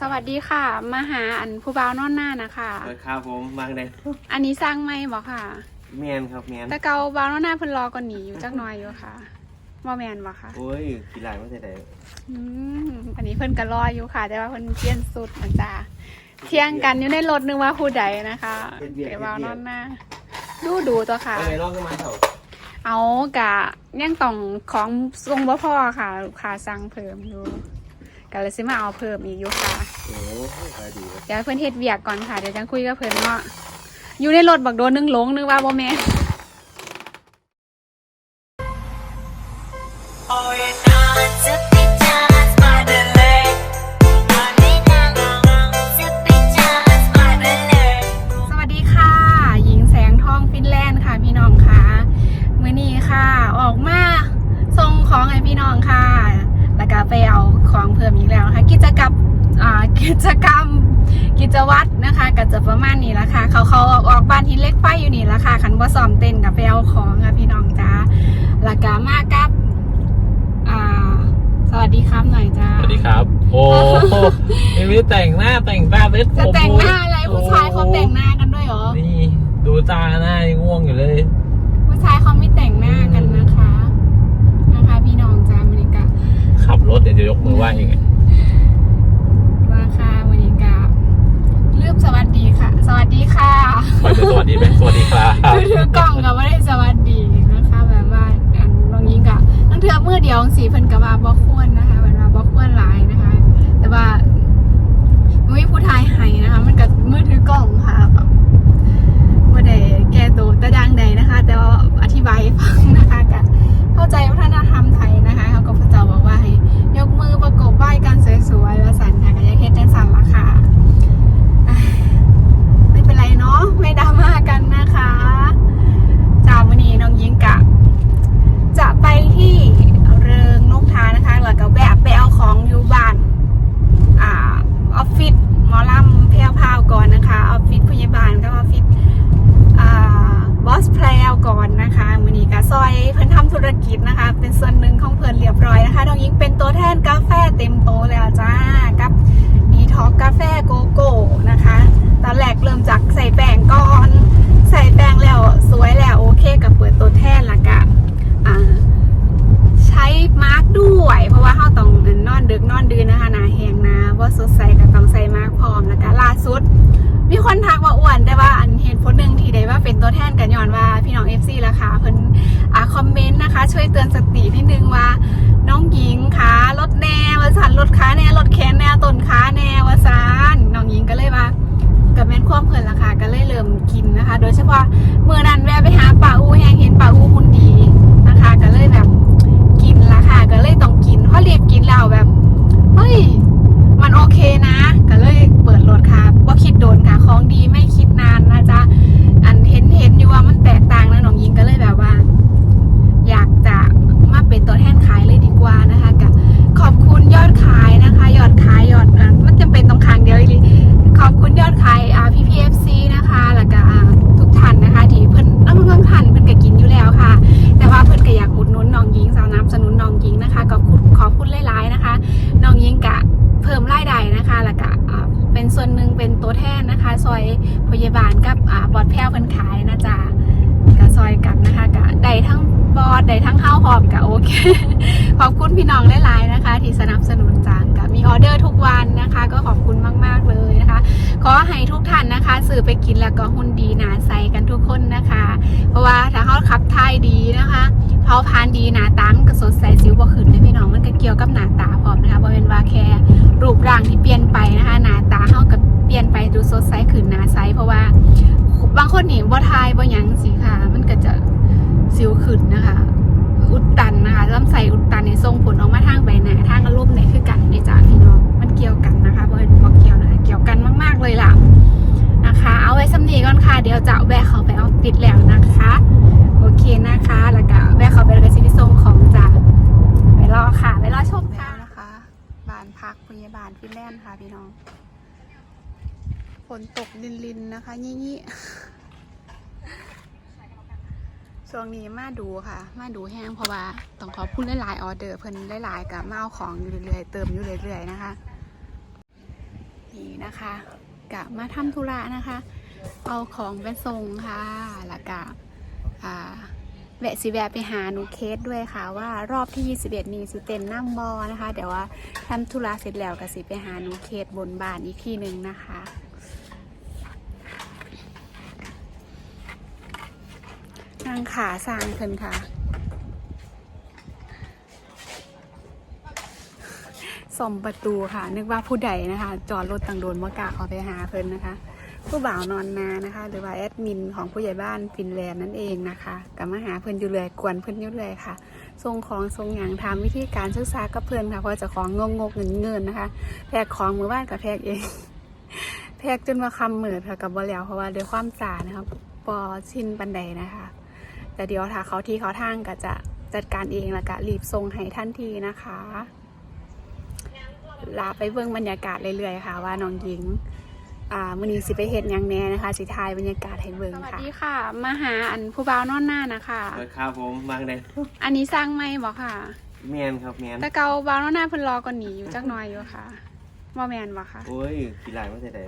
สวัสดีค่ะ มาหาอันผู้บ่าวนอนหน้านะคะเปิดครับผมบางใดอันนี้สร้างไหมบอกค่ะ แมนครับแมนแต่เกาบ่าวนอนหน้าเพิ่นรอก่อนหนีอยู่จักหน่อยอยู่ค่ะบ่แมนบอกค่ะ โอ้ยกี่หลายไม่ใช่ไหนอืมอันนี้เพิ่นก็รออยู่ค่ะ แต่ว่าเพิ่นเปลี่ยนสุดเหมือนจ้าเที่ยงกันอยู่ในรถนึกว่าผู้ใดนะคะแต่บ่าวนอนหน้า ดูดูตัวค่ะ ไปลองกันมาเถอะเอากะยังต้องของทรงบ่พอค่ะลูกค้าสั่งเพิ่มอยู่ ก็เลยสิมาเอาเพิ่มอีกอยู่ค่ะโอ้ยขายดีครับเดี๋ยวให้เพื่อนเฮ็ดเวียกก่อนค่ะ เดี๋ยวจังคุยกับเพื่อนเนาะ อยู่ในรถบักโดนนึงหลงนึกว่าบ่แม่น Oh, you're not to be just by the lake. To be just by the lake. สวัสดีค่ะหญิงแสงทองฟินแลนด์ค่ะพี่น้องค่ะ มื้อนี้ค่ะ ออกมาส่งของให้พี่น้องค่ะ แล้วก็ไปเอาของเพิ่มอีกแล้วนะคะกิจกรรมอ่ากิจกรรม กิจวัตรนะคะก็จะประมาณนี้ละค่ะ เขาเขาออกออกบ้านที่เล็กไฟอยู่นี่ละค่ะคันบ่ซ้อมเต้นกับไปเอาของค่ะพี่น้องจ้าแล้วก็มากับอ่าสวัสดีครับหน่อยจ้า สวัสดีครับ โอ้โหยังไม่ได้แต่งหน้าแต่งตาเล็ดจะผมแต่งหน้าอะไรผู้ชายเขาแต่งหน้ากันด้วยเหรอ นี่ ดูตาหน้ายังง่วงอยู่เลย ผู้ชายเขาไม่แต่งหน้ากันนะคะนะคะพี่น้องจ้าอเมริกา ขับรถเดี๋ยวจะย กมือไหว้ยังไงราคาอเมริกาลืมสวัสดีค่ะ สวัสดีค่ะไปจะสวัสดีไหมสวัสดีครับคือถือกล่องกับไม่ได้สวัสดีนะคะแบบว่าอันบางยิงกะตั้งเทือเมื่อเดียวสีเพิ่นกับว่าบ่ควรนะคะ เตือนสตินิดนึงว่า น้องหญิงขาลดแน่วาสันลดขาแน่ลดแขนแน่ต้นขาแน่วาสันน้องหญิงก็เลยว่ากับแม่นความเพลินราคาก็เลยเริ่มกินนะคะ โดยเฉพาะเมื่อนั้นแวะไปหาป่าอูแหงเห็นป่าอูหุ่นดี เป็นตัวแทนนะคะ ซอยพยาบาลกับอ่าบอดแพ้วเพิ่นขายนะจ๊ะก็ซอยกันนะคะก็ได้ทั้งบอดได้ทั้งข้าวหอมก็โอเค ขอบคุณพี่น้องหลายๆนะคะ ที่สนับสนุนจังกับมีออเดอร์ทุกวันนะคะ ก็ขอบคุณมาก ๆ เลยนะคะ ขอให้ทุกท่านนะคะสื่อไปกินแล้วก็หุ่นดีหนาใสกันทุกคนนะคะ เพราะว่าถ้าเขาขับถ่ายดีนะคะเผาพานดีหนาตามันก็สดใสสิวบ่ขึ้นได้พี่น้องมันก็เกี่ยวกับหนาตาพร้อมนะคะบ่เป็นว่าแค่รูปร่างที่เปลี่ยนไปนะคะ หนาตาเขาก็เป ลี่ยนไปดูสดใสขึ้นหนาใสเพราะว่า บางคนนี่บ่ทายบ่ยังสิค่ะ มันก็จะสิวขึ้นนะคะ อุดตันนะคะลำไส้อุดตันในส่งผลออกมาทางใบหน้าทางอารมณ์เนี่ยคือกันในจ้าพี่น้องมันเกี่ยวกันนะคะบ่เป็นบ่เกี่ยวนะคะเกี่ยวกันมาก ๆเลยล่ะนะคะ เอาไว้สำนีก่อนค่ะเดี๋ยวจะแวะเขาไปเอาติดแล้วนะคะ โอเคนะคะ แล้วก็แวะเขาไปแล้วก็สิไปส่งของจ้าไปรอค่ะไปรอชมค่ะนะคะบ้านพักพยาบาลฟินแลนด์ค่ะพี่น้อง นตกลินๆนนะคะยี่ๆช่วงนี้มาดูค่ะ มาดูแห้งเพราะว่าต้องขอบคุณหลายๆออเดอร์เพิ่นหลายๆกับมาเอาของอยู่เรื่อยๆเติมอยู่เรื่อยๆนะคะ นี่นะคะกะมาทำธุระนะคะ เอาของไปส่งค่ะแล้วก็อ่า แวะสิแวะไปหาหนูเคสด้วยค่ะว่ารอบที่ 21 นี้สิเต็นน้ำบอนะคะ เดี๋ยวว่าทำธุระเสร็จแล้วก็สิไปหาหนูเคสบนบ้านอีกที่หนึ่งนะคะ นางขาสร้างเพิ่นค่ะส่อมประตูค่ะ นึกว่าผู้ใดนะคะ จอดรถต่างโดนว่ากล้าเขาไปหาเพิ่นนะคะ ผู้บ่าวนอนนานะคะ หรือว่าแอดมินของผู้ใหญ่บ้านฟินแลนด์นั่นเองนะคะกับมาหาเพิ่อนอยู่เลยกวนเพิ่อนอยู่เลยค่ะทรงของทรงอย่างทำวิธีการศึกษากับเพิ่อนค่ะเพราะจะของงงงเงินเงินนะคะแพกของมือบ้านกับแพกเองแพกจนมาคำเหมือค่ะกับบ่แล้วเพราะว่าด้วยความจ่านะคะปอชินปันใดนะคะ แต่เดี๋ยวถ้าเขาที่เขาทางก็จะจัดการเองแล้วก็รีบส่งให้ทันทีนะคะลาไปเบิ่งบรรยากาศเรื่อยๆค่ะ ว่าน้องหญิง อ่ามื้อนี้สิไปเฮ็ดหยังแหน่นะคะ สิทายบรรยากาศให้เบิ่งค่ะสวัสดีค่ะ มาหาอันผู้บ่าวนอนหน้านะคะเออครับผมบางได้อันนี้สร้างไหมบอกค่ะแมนครับแมนแต่เกาบ่าวนอนหน้าเพิ่นรอก่อนหนีอยู่จักหน่อยอยู่ค่ะบ่แม่นบ่ค่ะ โอ้ยกี่ลายไม่ใช่ได้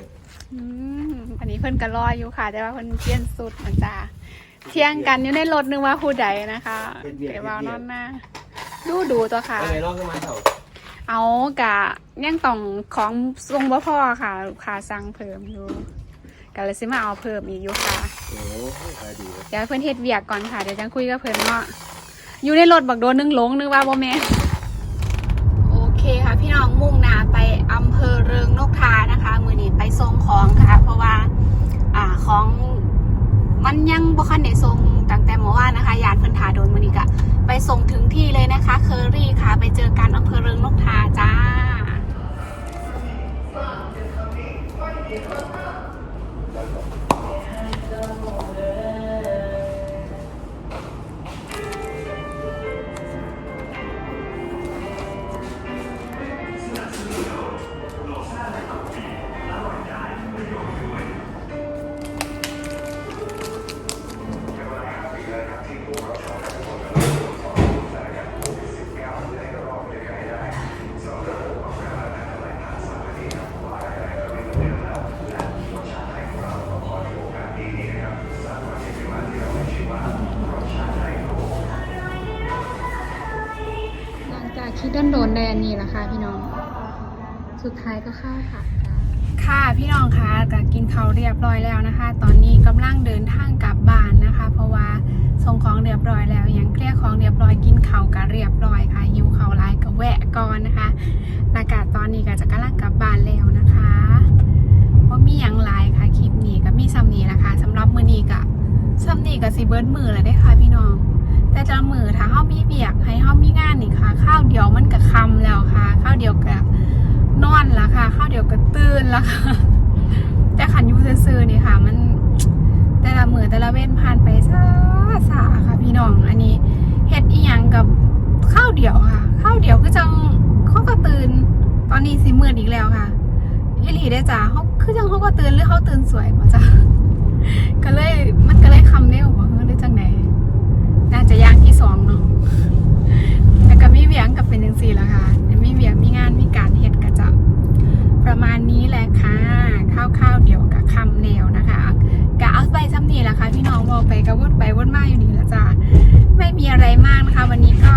อืมอันนี้เพิ่นก็รออยู่ค่ะ แต่ว่าเพิ่นเปลี่ยนสุดเหมือนจ้าเที่ยงกันอยู่ในรถนึกว่าผู้ใดนะคะแต่บ่าวนอนหน้า ดูดูตัวค่ะเอาไงลองกันมาเถอะ เอากะยังต้องของทรงบ่พอค่ะลูกค้าสั่งเพิ่มอยู่ก็เลยสิมาเอาเพิ่มอีกอยู่ค่ะโอ้ยขายดีครับเดี๋ยวให้เพิ่นเฮ็ดเวียกก่อนค่ะเดี๋ยวจังคุยกับเพิ่นเนาะอยู่ในรถบักโดนนึงหลงนึกว่าบ่แม่นโอเคค่ะ พี่น้องมุ่งหน้าไปอำเภอเริงนกทานะคะ มื้อนี้ไปส่งของค่ะ เพราะว่าอ่าของมันยังบ่คันได้ส่งตั้งแต่เมื่อวานนะคะญาติเพิ่นถาโดนมื้อนี้ก็ไปส่งถึง ไปเจอกันอำเภอเริงนกทาจ้าห โดนแดนนี่แหละค่ะพี่น้อง สุดท้ายก็เข้าค่ะ ค่ะพี่น้องคะก็กินเขาเรียบร้อยแล้วนะคะ ตอนนี้กำลังเดินทางกลับบ้านนะคะ เพราะว่าส่งของเรียบร้อยแล้วยังเคลียร์ของเรียบร้อยกินเขาก็เรียบร้อยค่ะหิวเขาวไรก็แวะก่อนนะคะอากาศตอนนี้ก็จะกำลังกลับบ้านแล้วนะคะว่ามีอย่างไรค่ะคลิปนี้ก็มีซ้ำนี้แหละค่ะสำหรับมือนี้ก็ซ้ำนี้ก็สิเบิร์ดมือแล้วได้ค่ะพี่น้อง แต่จะมือถ้าเฮามีเบียกให้เฮามีงานนี่ค่ะ ข้าวเดียวมันก็คำแล้วค่ะ ข้าวเดียวก็นอนละค่ะ ข้าวเดียวก็ตื่นละค่ะ แต่ขันยูซื่อๆนี่ค่ะ มัน แต่ละมือแต่ละเว้นผ่านไปซาซาค่ะ พี่น้องอันนี้เฮ็ดอีหยังกับข้าวเดียวค่ะ ข้าวเดียวคือจังเขาก็ตื่น ตอนนี้สิมืดอีกแล้วค่ะอีหลีได้จ้าเขาคือจังเขาก็ตื่นหรือเขาตื่นสวยกว่าจ้าก็เลยมันก็เลยคำเร็วว่าเฮ้ยจังไหน สี่ละค่ะแต่มีเวียมีงานมีการเฮ็ดกระจะประมาณนี้แหละค่ะข้าวๆเดียวกับคำแนวนะคะกะเอาไปซ้ำนี่แหละค่ะพี่น้องมองไปกระวนไปวนมาอยู่นี่แหละจ้ะไม่มีอะไรมากนะคะ วันนี้ก็